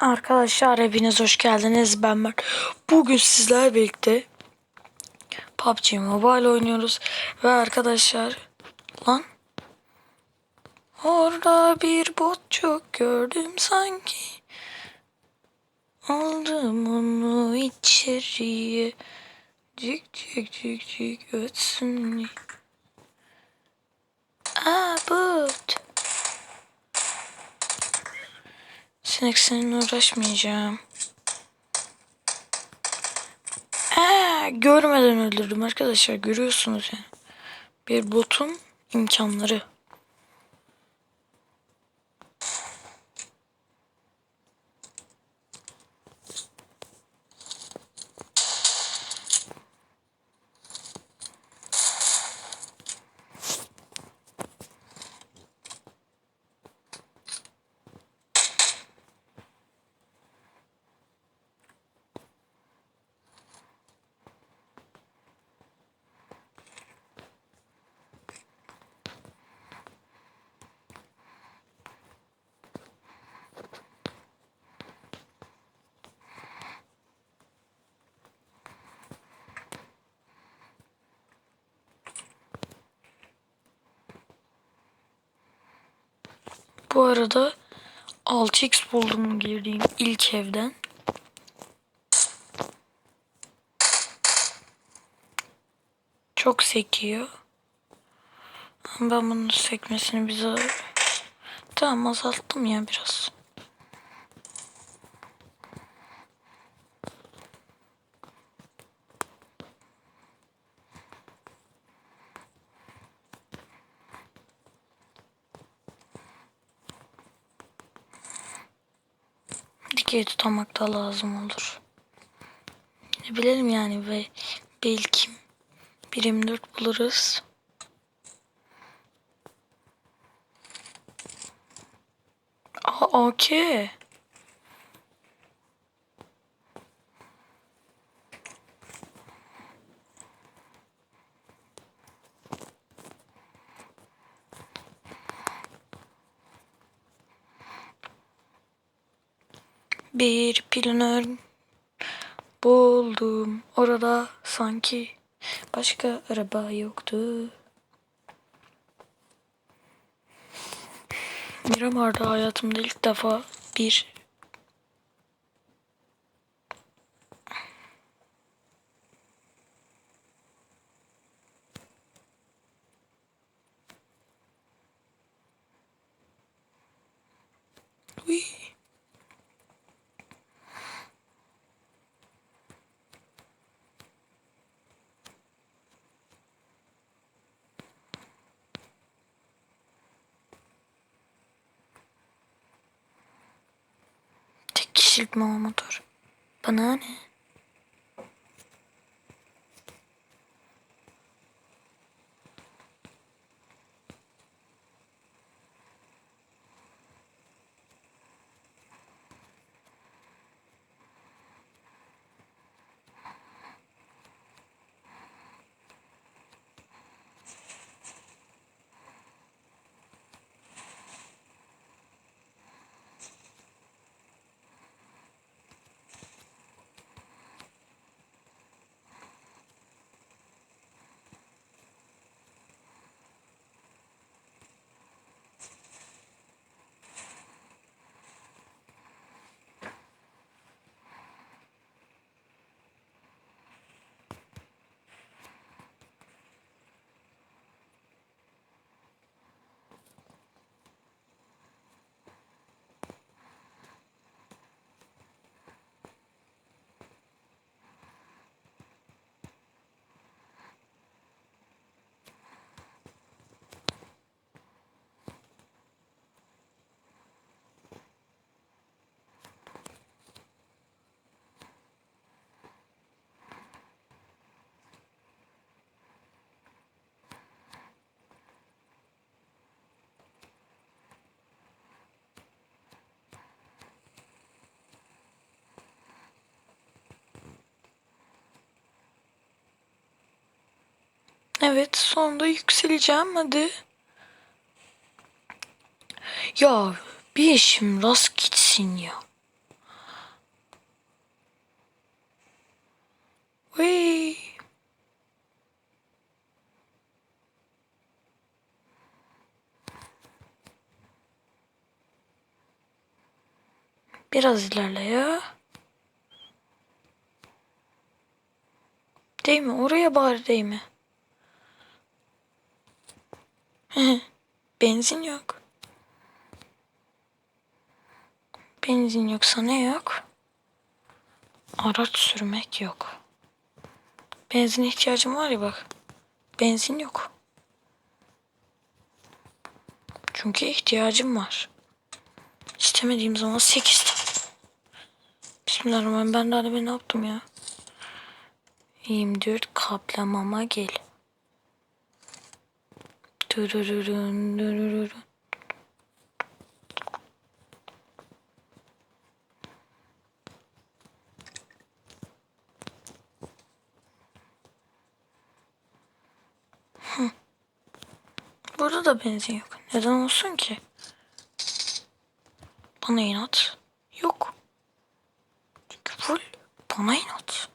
Arkadaşlar hepiniz hoş geldiniz. Ben Mert. Bugün sizlerle birlikte PUBG Mobile oynuyoruz. Ve arkadaşlar lan orada bir botçuk gördüm sanki. Aldım onu içeriye. Cik cik cik cik ötsün. Aa bot. Sinek seninle uğraşmayacağım. Aa, görmeden öldürdüm arkadaşlar. Görüyorsunuz yani. Bir botun imkanları. Bu arada 6x buldum girdiğim ilk evden. Çok sekiyor. Ben bunun sekmesini bize Tamam azalttım ya biraz. Dikey tutamak da lazım olur. Ne bilelim yani ve belki birim 4 buluruz. Aa, okey. Bir planör buldum. Orada sanki başka araba yoktu. Miramar'da hayatımda ilk defa bir Uy. Kişilik mama motor. Bana ne? Evet sonunda yükseleceğim hadi. Ya bir işim rast gitsin ya. Vay. Biraz ilerle ya. Değil mi? Oraya bari değil mi? Benzin yok. Benzin yoksa ne yok? Araç sürmek yok. Benzin ihtiyacım var ya bak. Benzin yok. Çünkü ihtiyacım var. İstemediğim zaman 8 Bismillahirrahmanirrahim. Ben daha ben ne yaptım ya? 24 kaplamama gel. Burada da benzin yok. Neden olsun ki? Bana inat. Yok. Çünkü full bana inat.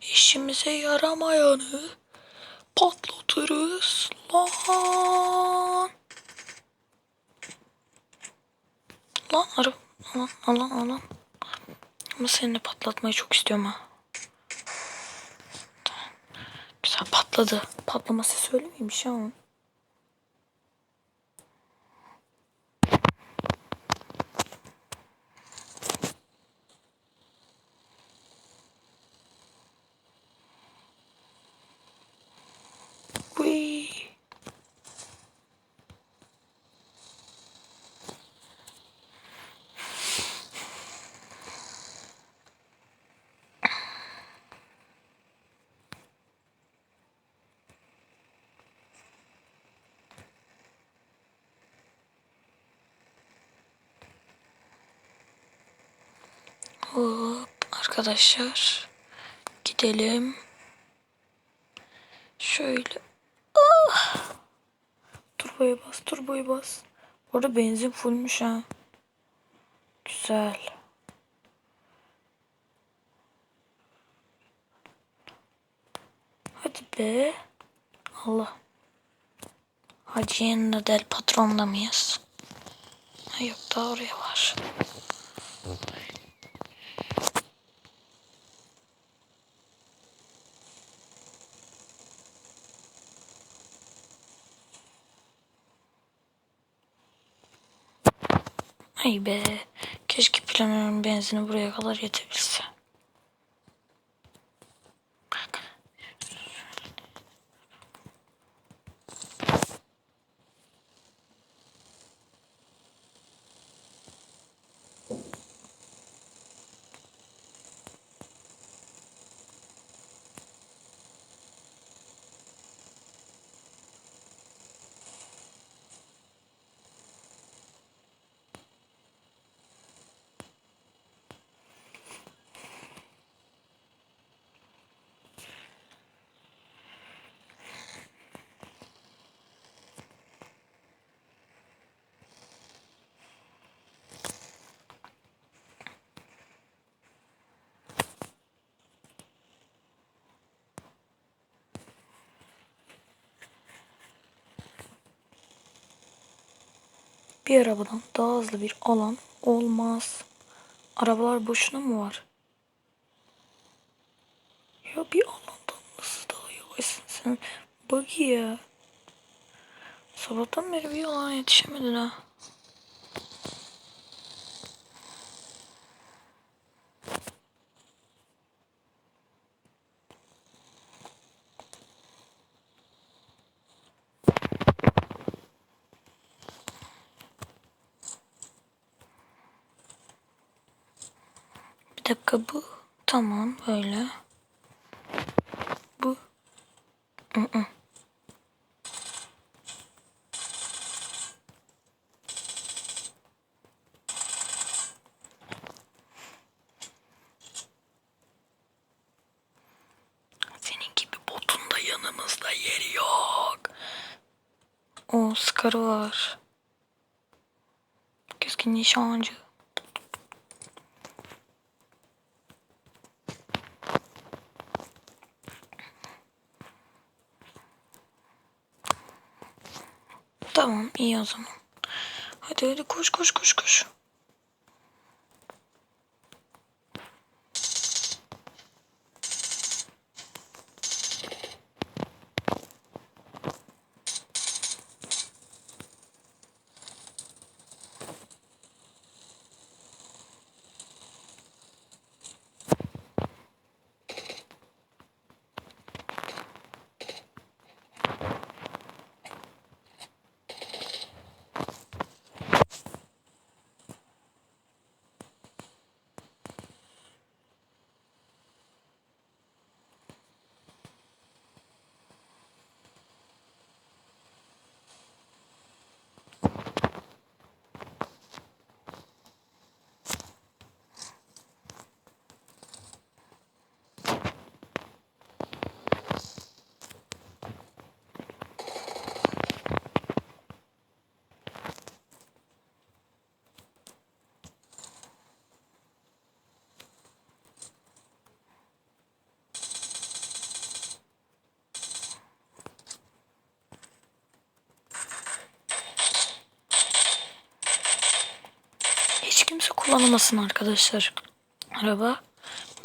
İşimize yaramayanı patlatırız lan. Lan araba. Alan alan alan. Ama seni de patlatmayı çok istiyorum ha. Güzel patladı. Patlama sesi öyle miymiş ya onun? Arkadaşlar gidelim. Şöyle. Ah! Turboya bas, turboya bas. Bu arada benzin fullmüş ha. Güzel. Hadi be. Allah. Hacı'nın del patronda mıyız? Ha yok daha oraya var. Ay be. Keşke planörün benzini buraya kadar yetebilse. Bir arabadan daha hızlı bir alan olmaz. Arabalar boşuna mı var? Ya bir alandan nasıl daha yavaşsın sen? Buggy ya. Sabahtan beri bir alana yetişemedin ha. Bir dakika bu. Tamam böyle. Bu. Botun da yanımızda yeri yok. O Scar'ı var. Keskin nişancı. İyi o zaman. Hadi hadi koş koş koş koş. Kullanamasın arkadaşlar. Araba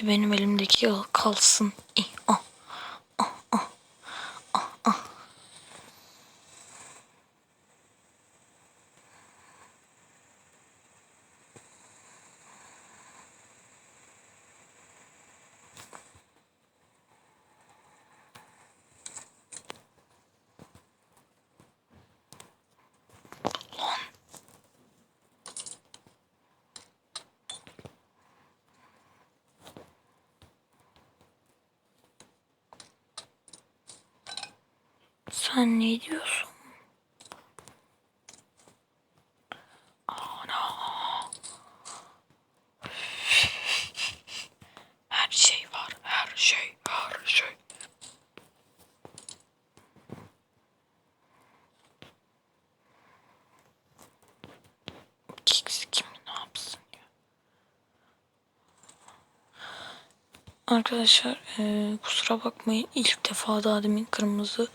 bir benim elimdeki kalsın. İyi, Sen ne diyorsun? Ana. Her şey var, her şey, her şey. Kiksi kim ne yapsın ya? Arkadaşlar eee, kusura bakmayın ilk defa daha demin kırmızı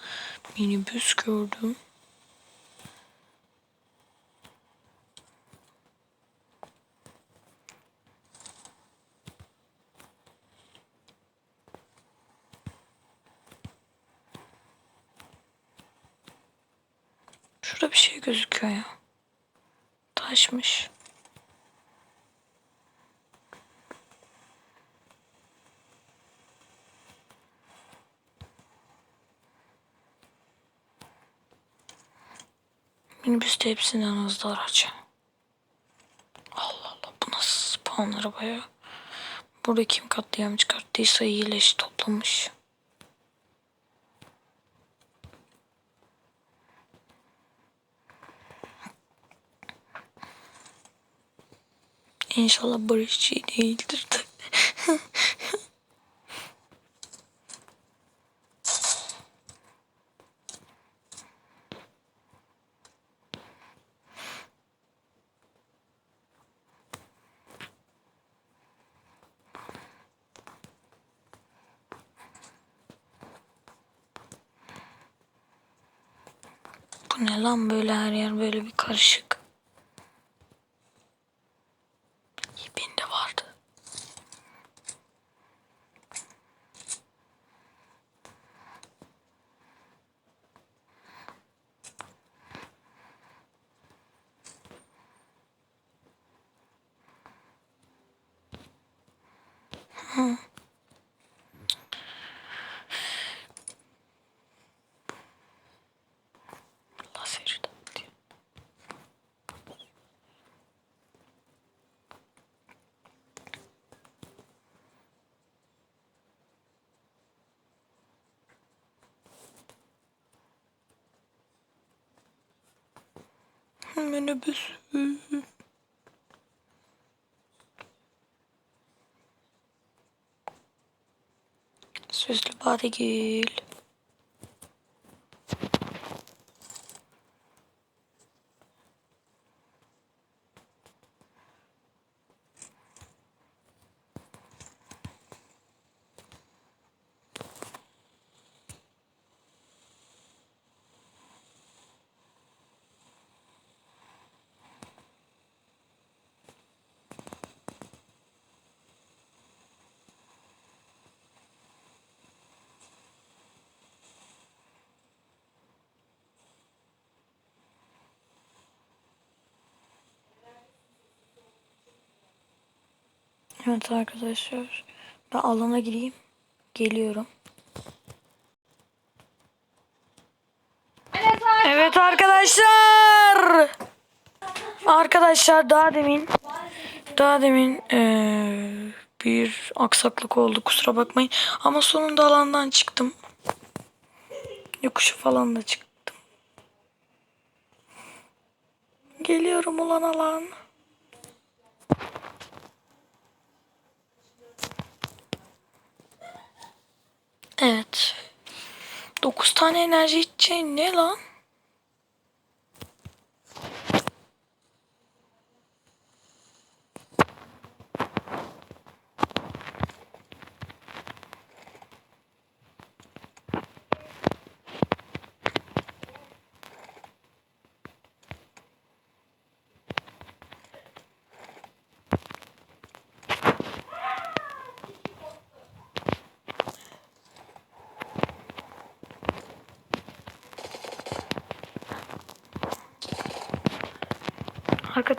minibüs gördüm. Şurada bir şey gözüküyor ya. Taşmış. Minibüste hepsinden hızlı araç. Allah Allah bu nasıl spawn araba ya? Burada kim katliam çıkarttıysa iyileş toplamış. İnşallah barışçı değildir de. Bu ne lan böyle her yer böyle bir karışık. İyi de vardı. Lazer diyor. Minibüs. Sözlü Badegül. Evet arkadaşlar. Ben alana gireyim. Geliyorum. Evet arkadaşlar. Arkadaşlar daha demin daha demin eee, bir aksaklık oldu kusura bakmayın. Ama sonunda alandan çıktım. Yokuşu falan da çıktım. Geliyorum ulan alan. Evet. 9 tane enerji içeceğin ne lan?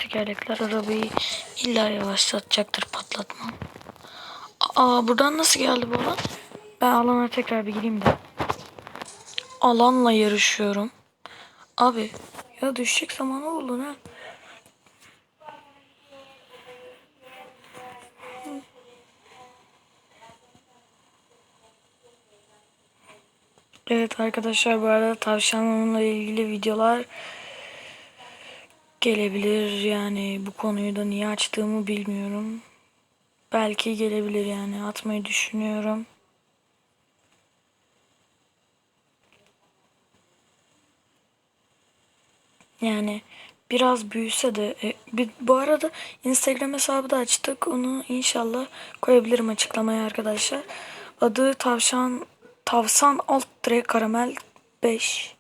Tekerlekler arabayı illa yavaşlatacaktır patlatmam. Aa buradan nasıl geldi bu alan? Ben alana tekrar bir gireyim de. Alanla yarışıyorum. Abi ya düşecek zamanı oldu ha. Evet arkadaşlar bu arada tavşanlarla ilgili videolar gelebilir yani bu konuyu da niye açtığımı bilmiyorum. Belki gelebilir yani atmayı düşünüyorum. Yani biraz büyüse de e, bir, bu arada Instagram hesabı da açtık. Onu inşallah koyabilirim açıklamaya arkadaşlar. Adı tavşan tavsan alt karamel 5.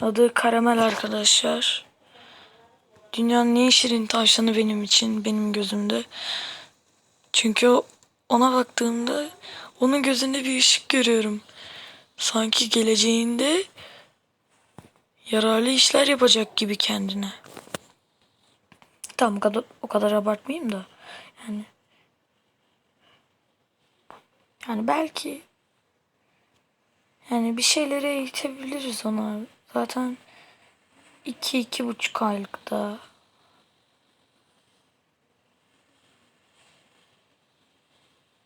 Adı karamel arkadaşlar. Dünyanın en şirin tavşanı benim için, benim gözümde. Çünkü ona baktığımda onun gözünde bir ışık görüyorum. Sanki geleceğinde yararlı işler yapacak gibi kendine. Tamam o kadar, o kadar abartmayayım da. Yani yani belki yani bir şeylere eğitebiliriz ona. Zaten iki iki buçuk aylıkta.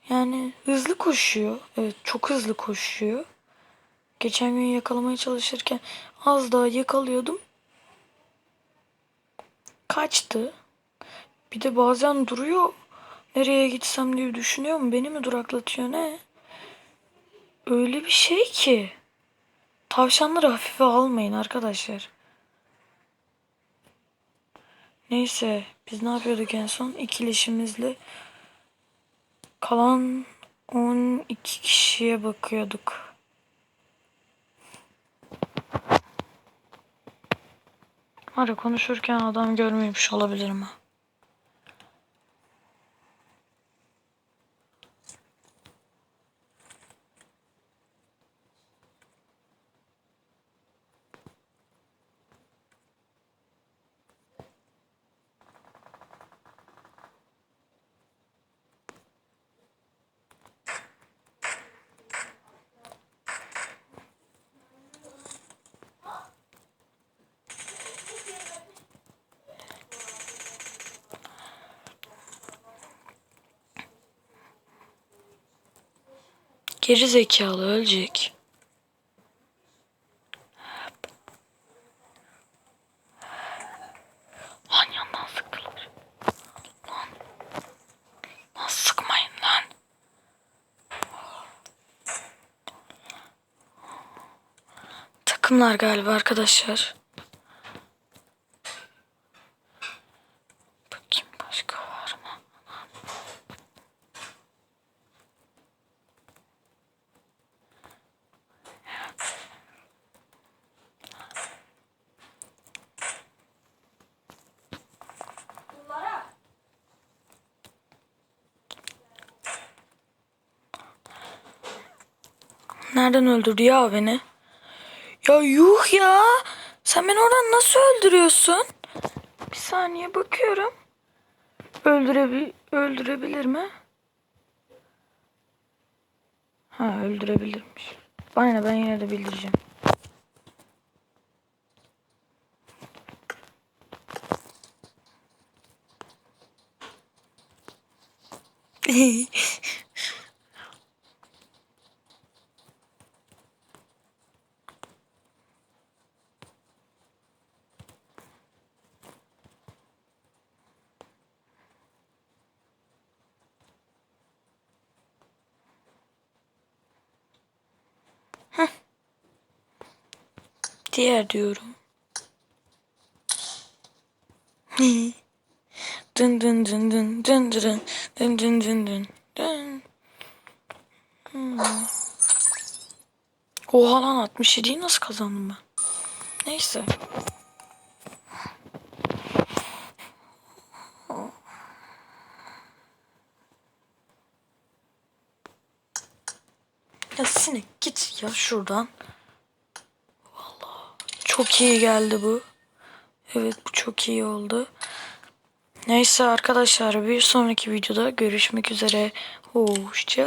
Yani hızlı koşuyor. Evet çok hızlı koşuyor. Geçen gün yakalamaya çalışırken az daha yakalıyordum. Kaçtı. Bir de bazen duruyor. Nereye gitsem diye düşünüyor mu? Beni mi duraklatıyor ne? Öyle bir şey ki. Tavşanları hafife almayın arkadaşlar. Neyse biz ne yapıyorduk en son? İkileşimizle kalan 12 kişiye bakıyorduk. Var konuşurken adam görmemiş olabilirim ha. Geri zekalı ölecek. Lan yandan sıktılar. Lan. Lan sıkmayın lan. Takımlar galiba arkadaşlar. Öldürdü ya beni? Ya yuh ya. Sen beni oradan nasıl öldürüyorsun? Bir saniye bakıyorum. Öldürebi öldürebilir mi? Ha öldürebilirmiş. Bana ne ben yine de bildireceğim. Diğer diyorum. dın dın dın dın dın dın dın dın dın dın dın dın. Hmm. Oha lan 67'yi nasıl kazandım ben? Neyse. Ya sinek git ya şuradan çok iyi geldi bu. Evet bu çok iyi oldu. Neyse arkadaşlar bir sonraki videoda görüşmek üzere. Hoşçakalın.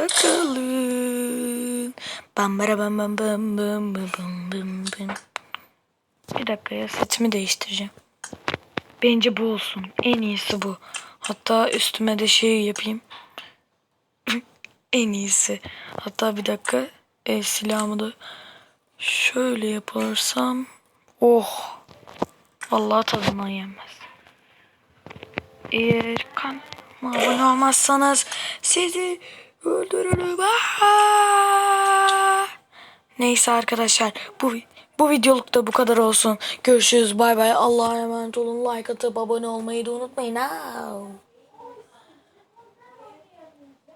Bam bara bam bam bam bam bam bam bam. Bir dakika ya setimi değiştireceğim. Bence bu olsun. En iyisi bu. Hatta üstüme de şey yapayım. en iyisi. Hatta bir dakika. E, silahımı da şöyle yaparsam. Oh. Vallahi tadından yenmez. Eğer kanalıma abone olmazsanız sizi öldürürüm. Aa! Neyse arkadaşlar bu bu videoluk da bu kadar olsun. Görüşürüz bay bay. Allah'a emanet olun. Like atıp abone olmayı da unutmayın. Aa!